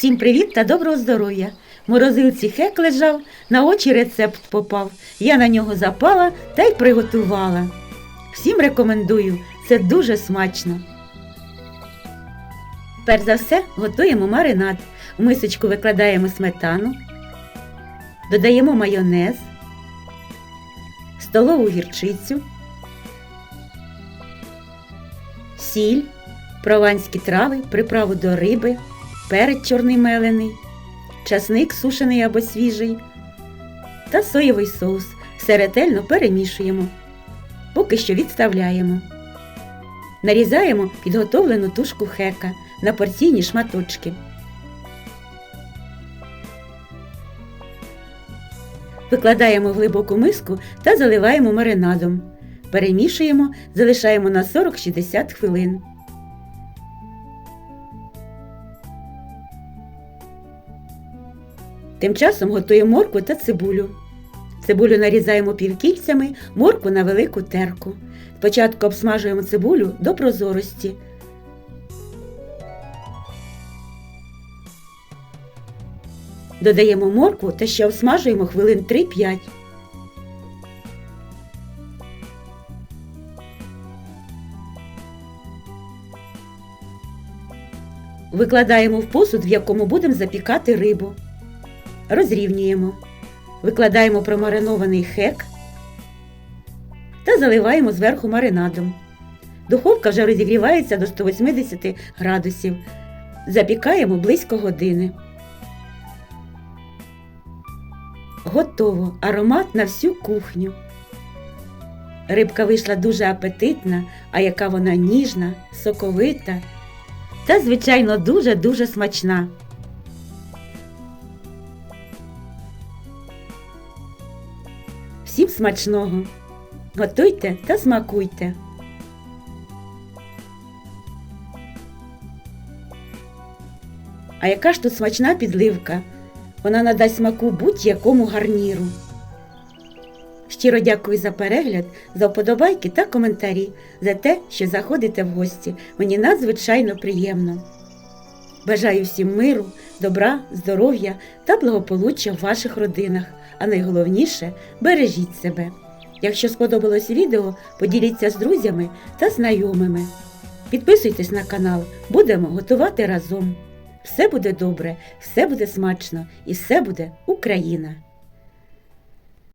Всім привіт та доброго здоров'я. В морозилці хек лежав, на очі рецепт попав. Я на нього запала та й приготувала. Всім рекомендую, це дуже смачно. Перш за все готуємо маринад. В мисочку викладаємо сметану, додаємо майонез, столову гірчицю, сіль, прованські трави, приправу до риби, перець чорний мелений, часник сушений або свіжий та соєвий соус. Все ретельно перемішуємо. Поки що відставляємо. Нарізаємо підготовлену тушку хека на порційні шматочки. Викладаємо в глибоку миску та заливаємо маринадом. Перемішуємо, залишаємо на 40-60 хвилин. Тим часом готуємо моркву та цибулю. Цибулю нарізаємо півкільцями, моркву на велику терку. Спочатку обсмажуємо цибулю до прозорості. Додаємо моркву та ще обсмажуємо хвилин 3-5. Викладаємо в посуд, в якому будемо запікати рибу. Розрівнюємо. Викладаємо промаринований хек та заливаємо зверху маринадом. Духовка вже розігрівається до 180 градусів. Запікаємо близько години. Готово. Аромат на всю кухню. Рибка вийшла дуже апетитна, а яка вона ніжна, соковита та, звичайно, дуже-дуже смачна. Всім смачного! Готуйте та смакуйте! А яка ж тут смачна підливка? Вона надасть смаку будь-якому гарніру. Щиро дякую за перегляд, за вподобайки та коментарі, за те, що заходите в гості. Мені надзвичайно приємно. Бажаю всім миру, добра, здоров'я та благополуччя в ваших родинах, а найголовніше бережіть себе. Якщо сподобалось відео, поділіться з друзями та знайомими. Підписуйтесь на канал, будемо готувати разом. Все буде добре, все буде смачно і все буде Україна!